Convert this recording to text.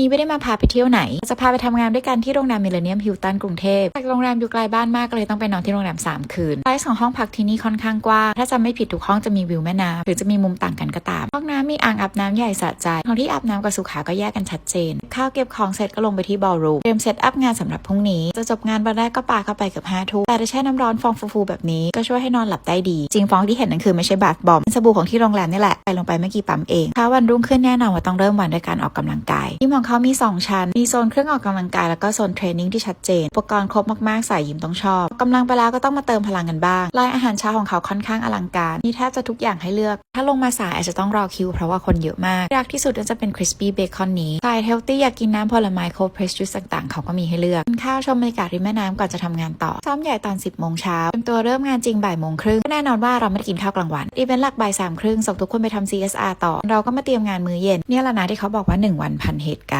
นี้ไม่ได้มาพาไปเที่ยวไหน จะพาไปทำงานด้วยกันที่โรงแรมมิเลเนียมฮิลตันกรุงเทพแต่โรงแรมอยู่ไกลบ้านมากก็เลยต้องไปนอนที่โรงแรม 3 คืนไซส์ของห้องพักที่นี่ค่อนข้างกว้างถ้าจำไม่ผิดทุกห้องจะมีวิวแม่น้ำหรือจะมีมุมต่างกันก็ตามห้องน้ำมีอ่างอาบน้ำใหญ่สะใจห้องที่อาบน้ำกับสุขาก็แยกกันชัดเจน ข้าวเก็บของเสร็จก็ลงไปที่บอลรูมเตรียมเซตอัพงานสำหรับพรุ่งนี้ จะจบงานวันแรกก็ปาเข้าไปเกือบห้าทุ่มแต่จะแช่น้ำร้อนฟองฟูๆแบบนี้ก็ช่วยให้นอนหลับได้ดี จริงฟองที่เห็นนั้นคือไม่ใช่บาธบอมเป็นสบู่ของที่โรงแรมนี่แหละไปลงไปไม่กี่ปั๊มเองเช้าวันรุ่งขึ้นแน่นอนว่าต้องเริ่มวันด้วยการออกกำลังกายทีมองเขามี 2 ชั้น มีโซนเครื่องออกกำลังกายแล้วก็โซนเทรนนิ่งที่ชัดเจน อุปกรณ์ครบมากๆ สายยิมต้องชอบกำลังไปแล้วก็ต้องมาเติมพลังกันบ้างรายอาหารเช้าของเขาค่อนข้างอลังการ มีแทบจะทุกอย่างให้เลือก ถ้าลงมาสายอาจจะต้องรอคิวเพราะว่าคนเยอะมากรักที่สุดจะเป็นคริสปี้เบคอนนี้สายเฮลตี้อยากกินน้ำผลไม้โคเพรสจูสต่างๆ เขาก็มีให้เลือกกินข้าวชมบรรยากาศริมแม่น้ำก่อนจะทำงานต่อ ซ้อมใหญ่ตอน 10โมงเช้าเตรียมตัวเริ่มงานจริงบ่ายโมงครึ่งก็แน่นอนว่าเราไม่ได้กินข้าวกลางวันอีเวนต์หลักบ่ายสามครึ่งส่งทุกคนไปทำ CSR ต่อ เราก็มาเตรียมงานมื้อเย็นเนี่ยแหละนะที่เขาบอกว่า 1 วันพันเหตุการณ์